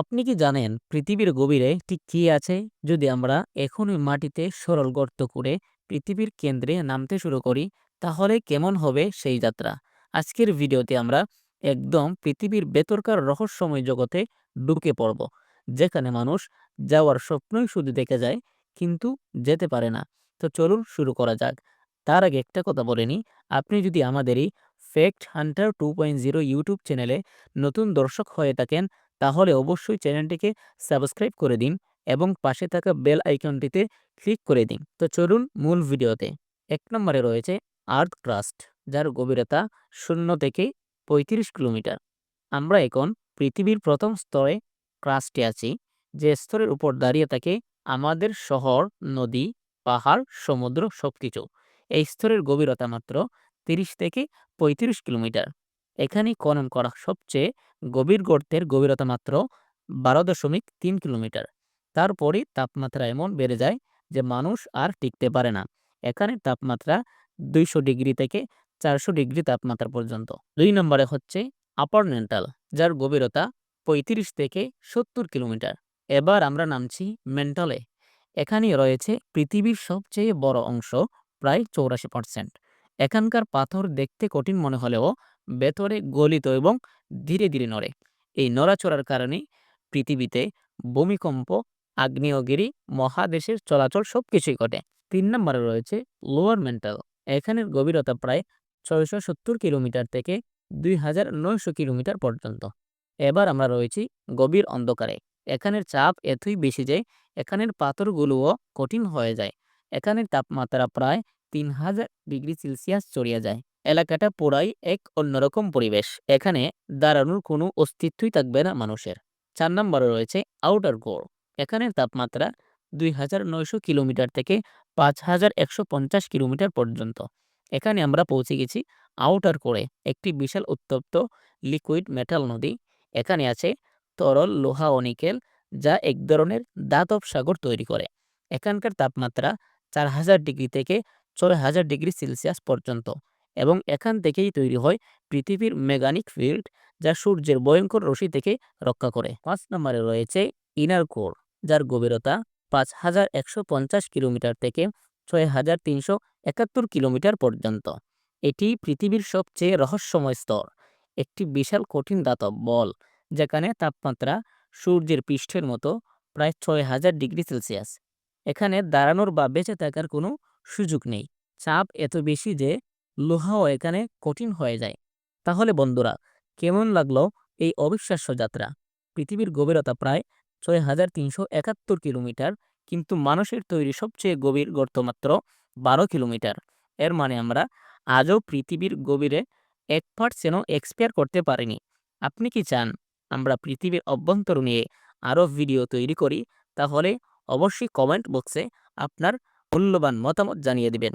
আপনি কি জানেন পৃথিবীর গভীরে ঠিক কী আছে? যদি আমরা এখনই মাটিতে সরল গর্ত করে পৃথিবীর কেন্দ্রে নামতে শুরু করি, তাহলে কেমন হবে সেই যাত্রা? আজকের ভিডিওতে আমরা একদম পৃথিবীর বেতরকার রহস্যময় জগতে ঢুকে পড়ব, যেখানে মানুষ যাওয়ার স্বপ্নই শুধু দেখে যায়, কিন্তু যেতে পারে না। তো চলুন শুরু করা যাক। তার আগে একটা কথা বলে নিই। আপনি যদি আমাদেরই fact hunter two point zero YouTube চ্যানেলে নতুন দর্শক হয়ে থাকেন তাহলে অবশ্যই চ্যানেলটিকে সাবস্ক্রাইব করে দিন এবং পাশে থাকা বেল আইকনটিতে ক্লিক করে দিন। তো চলুন মূল ভিডিওতে। এক নম্বরে রয়েছে আর্থ ক্রাস্ট, যার গভীরতা শূন্য থেকে পঁয়ত্রিশ কিলোমিটার। আমরা এখন পৃথিবীর প্রথম স্তরে ক্রাস্টে আছি, যে স্তরের উপর দাঁড়িয়ে থাকে আমাদের শহর, নদী, পাহাড়, সমুদ্র, সবকিছু। এই স্তরের গভীরতা মাত্র তিরিশ থেকে পঁয়ত্রিশ কিলোমিটার। এখানে খনন করা সবচেয়ে গভীর গর্তের গভীরতা মাত্র বারো দশমিক তিন কিলোমিটার। তারপরই তাপমাত্রা এমন বেড়ে যায় যে মানুষ আর টিকতে পারে না। এখানে তাপমাত্রা দুইশো ডিগ্রি থেকে চারশো ডিগ্রি তাপমাত্রা পর্যন্ত। দুই নম্বরে হচ্ছে আপার নেন্টাল যার গভীরতা পঁয়ত্রিশ থেকে সত্তর কিলোমিটার। এবার আমরা নামছি মেন্টালে এখানে রয়েছে পৃথিবীর সবচেয়ে বড় অংশ, প্রায় চৌরাশি পার্সেন্ট এখানকার পাথর দেখতে কঠিন মনে হলেও ভেতরে গলিত এবং ধীরে ধীরে নড়ে। এই নড়াচড়ার কারণে পৃথিবীতে ভূমিকম্প, আগ্নেয়গিরি, মহাদেশের চলাচল সবকিছুই ঘটে। তিন নম্বরে রয়েছে লোয়ার মেন্টাল এখানের গভীরতা প্রায় ছয়শো সত্তর কিলোমিটার থেকে দুই হাজার নয়শো কিলোমিটার পর্যন্ত। এবার আমরা রয়েছি গভীর অন্ধকারে। এখানের চাপ এতই বেশি যে এখানের পাথরগুলোও কঠিন হয়ে যায়। এখানের তাপমাত্রা প্রায় তিন হাজার ডিগ্রি সেলসিয়াস চড়িয়ে যায়। এলাকাটা পুরাই এক অন্যরকম পরিবেশ। এখানে দাঁড়ানোর কোনো অস্তিত্বই থাকবে না মানুষের। চার নম্বরে রয়েছে আউটার কোর এখানের তাপমাত্রা দুই হাজার নয়শো কিলোমিটার থেকে পাঁচ হাজার একশো পঞ্চাশ কিলোমিটার পর্যন্ত। এখানে আমরা পৌঁছে গেছি আউটার কোরে একটি বিশাল উত্তপ্ত লিকুইড মেটাল নদী। এখানে আছে তরল লোহা ও নিকেল, যা এক ধরনের দাতব সাগর তৈরি করে। এখানকার তাপমাত্রা চার হাজার ডিগ্রি থেকে ছয় হাজার ডিগ্রি সেলসিয়াস পর্যন্ত। এবং এখান থেকেই তৈরি হয় পৃথিবীর মেগানিক ফিল্ড, যা সূর্যের ভয়ঙ্কর রশি থেকে রক্ষা করে। পাঁচ নম্বরে রয়েছে ইনার কোর, যার গভীরতা পাঁচ হাজার একশো পঞ্চাশ কিলোমিটার থেকে ছয় হাজার তিনশো একাত্তর কিলোমিটার পর্যন্ত। এটি পৃথিবীর সবচেয়ে রহস্যময় স্তর। একটি বিশাল কঠিন দাতব বল, যেখানে তাপমাত্রা সূর্যের পৃষ্ঠের মতো প্রায় ছয় হাজার ডিগ্রি সেলসিয়াস। এখানে দাঁড়ানোর বা বেঁচে থাকার কোনো সুযোগ নেই। চাপ এত বেশি যে লোহাও এখানে কঠিন হয়ে যায়। তাহলে বন্ধুরা, কেমন লাগল এই অবিশ্বাস্য যাত্রা? পৃথিবীর গভীরতা প্রায় ছয় হাজার তিনশো একাত্তর কিলোমিটার, কিন্তু মানুষের তৈরি সবচেয়ে গভীর গর্ত মাত্র বারো কিলোমিটার। এর মানে আমরা আজও পৃথিবীর গভীরে এক পার্সেন্টও এক্সপেয়ার করতে পারিনি। আপনি কি চান আমরা পৃথিবীর অভ্যন্তর নিয়ে আরও ভিডিও তৈরি করি? তাহলে অবশ্যই কমেন্ট বক্সে আপনার মূল্যবান মতামত জানিয়ে দিবেন।